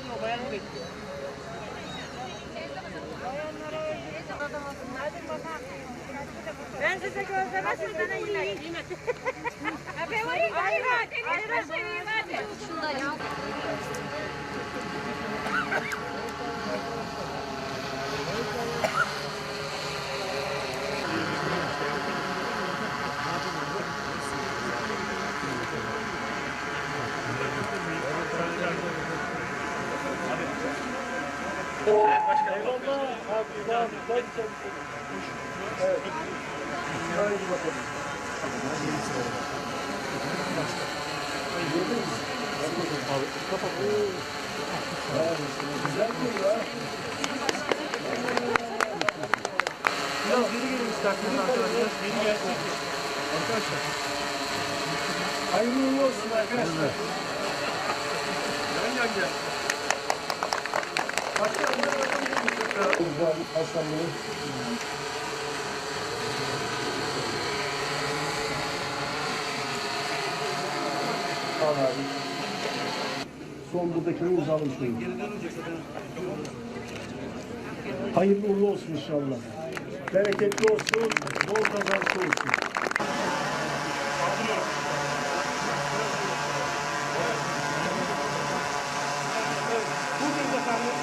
senin o bayanı bekliyor. Ben size gözleme sizden yiyeyim. Ben varayım. Hayır, hayır. Hayır, seveyim hadi. Şunda ya. Biraz geri gelin isterseniz arkadaşlar. Geri gel. Arkadaşlar. Hayırlı uğurlu olsun arkadaşlar. Gel gel gel. Abi. Son buradakini imzalamış olayım. Hayırlı uğurlu olsun inşallah. Bereketli olsun, bol kazançlı olsun.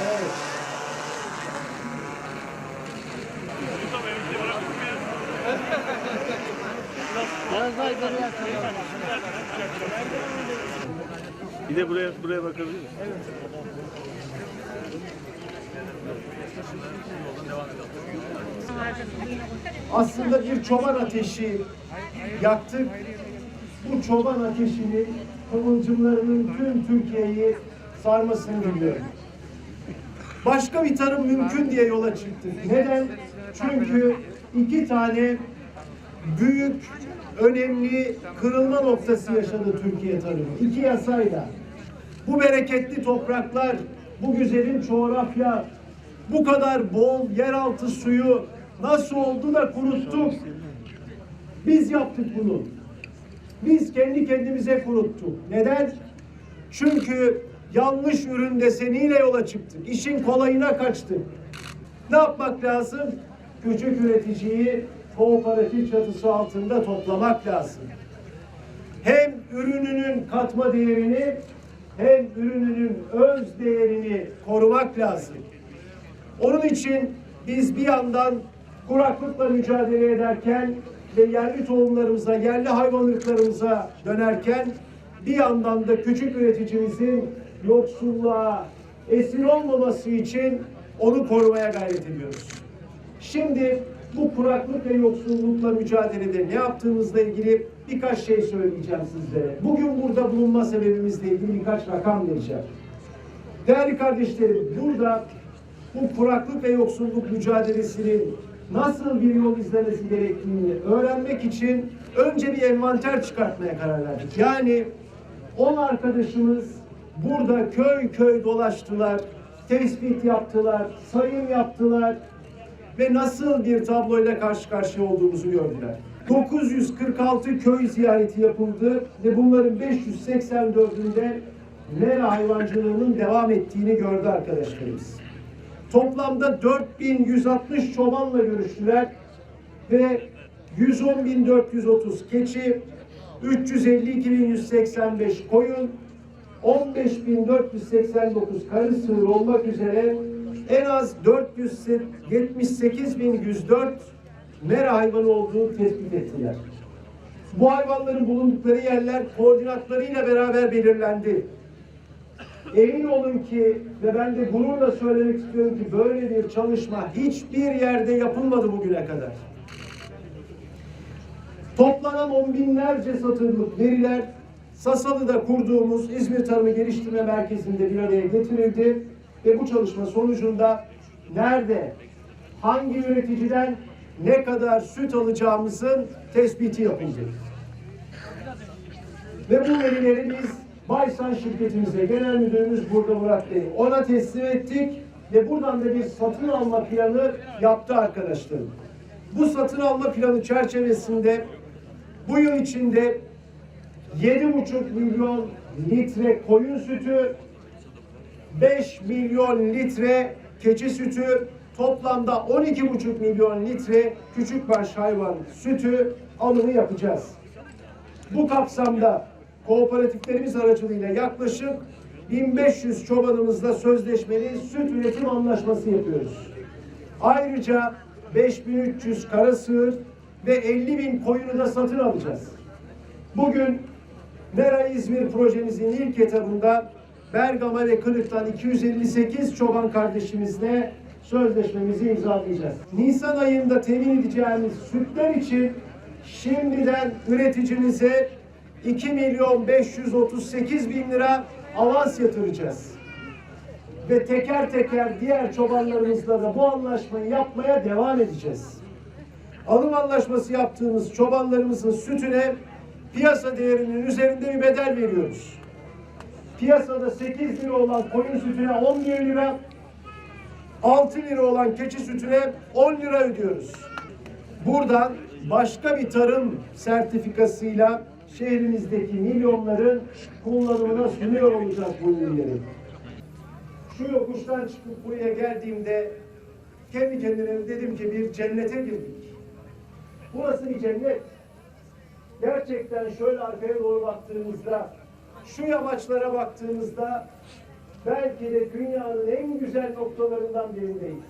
Evet. Biraz daha ileri yakın. Bir de buraya buraya bakabilir misin? Aslında bir çoban ateşi yaktık. Bu çoban ateşini kıvılcımlarının tüm Türkiye'yi sarmasını diliyorum. Başka bir tarım mümkün diye yola çıktık. Neden? Çünkü iki tane büyük, önemli kırılma noktası yaşadı Türkiye tarımı. İki yasayla. Bu bereketli topraklar, bu güzelim coğrafya, bu kadar bol yeraltı suyu nasıl oldu da kuruttuk? Biz yaptık bunu. Biz kendi kendimize kuruttuk. Neden? Çünkü yanlış ürün deseniyle yola çıktık. İşin kolayına kaçtık. Ne yapmak lazım? Küçük üreticiyi kooperatif çatısı altında toplamak lazım. Hem ürününün katma değerini hem ürününün öz değerini korumak lazım. Onun için biz bir yandan kuraklıkla mücadele ederken ve yerli tohumlarımıza, yerli hayvanlıklarımıza dönerken bir yandan da küçük üreticimizin yoksulluğa esir olmaması için onu korumaya gayret ediyoruz. Şimdi bu kuraklık ve yoksullukla mücadelede ne yaptığımızla ilgili birkaç şey söyleyeceğim sizlere. Bugün burada bulunma sebebimizle ilgili birkaç rakam vereceğim. Değerli kardeşlerim, burada bu kuraklık ve yoksulluk mücadelesinin nasıl bir yol izlemesi gerektiğini öğrenmek için önce bir envanter çıkartmaya karar verdik. Yani 10 arkadaşımız burada köy köy dolaştılar, tespit yaptılar, sayım yaptılar ve nasıl bir tabloyla karşı karşıya olduğumuzu gördüler. 946 köy ziyareti yapıldı ve bunların 584'ünde mera hayvancılığının devam ettiğini gördü arkadaşlarımız. Toplamda 4160 çobanla görüştüler ve 110.430 keçi, 352.185 koyun, 15.489 karı sığır olmak üzere en az 478.104 mera hayvanı olduğu tespit ettiler. Bu hayvanların bulundukları yerler koordinatlarıyla beraber belirlendi. Emin olun ki ve ben de gururla söylemek istiyorum ki böyle bir çalışma hiçbir yerde yapılmadı bugüne kadar. Toplanan on binlerce satırlık veriler Sasalı'da kurduğumuz İzmir Tarımı Geliştirme Merkezi'nde bir araya getirildi ve bu çalışma sonucunda nerede, hangi üreticiden ne kadar süt alacağımızın tespiti yapıldı. Ve bu verileri biz Baysan şirketimize, genel müdürümüz burada Murat Bey, ona teslim ettik ve buradan da bir satın alma planı yaptı arkadaşlarım. Bu satın alma planı çerçevesinde bu yıl içinde 7,5 milyon litre koyun sütü, 5 milyon litre keçi sütü, toplamda 12,5 milyon litre küçükbaş hayvan sütü alımı yapacağız. Bu kapsamda kooperatiflerimiz aracılığıyla yaklaşık 1500 çobanımızla sözleşmeli süt üretim anlaşması yapıyoruz. Ayrıca 5300 kara sığır ve 50 bin koyunu da satın alacağız. Bugün Mera İzmir projemizin ilk etabında Bergama ve Kırık'tan 258 çoban kardeşimizle sözleşmemizi imzalayacağız. Nisan ayında temin edeceğimiz sütler için şimdiden üreticimize 2 milyon 538 bin lira avans yatıracağız. Ve teker teker diğer çobanlarımızla da bu anlaşmayı yapmaya devam edeceğiz. Alım anlaşması yaptığımız çobanlarımızın sütüne piyasa değerinin üzerinde bir bedel veriyoruz. Piyasada 8 lira olan koyun sütüne 11 lira, 6 lira olan keçi sütüne 10 lira ödüyoruz. Buradan başka bir tarım sertifikasıyla şehrimizdeki milyonların kullanımına sunuyor olacak bu ürünleri. Şu yokuştan çıkıp buraya geldiğimde kendi kendime dedim ki bir cennete girdik. Burası bir cennet. Gerçekten şöyle arkaya doğru baktığımızda, şu yamaçlara baktığımızda belki de dünyanın en güzel noktalarından birindeyiz.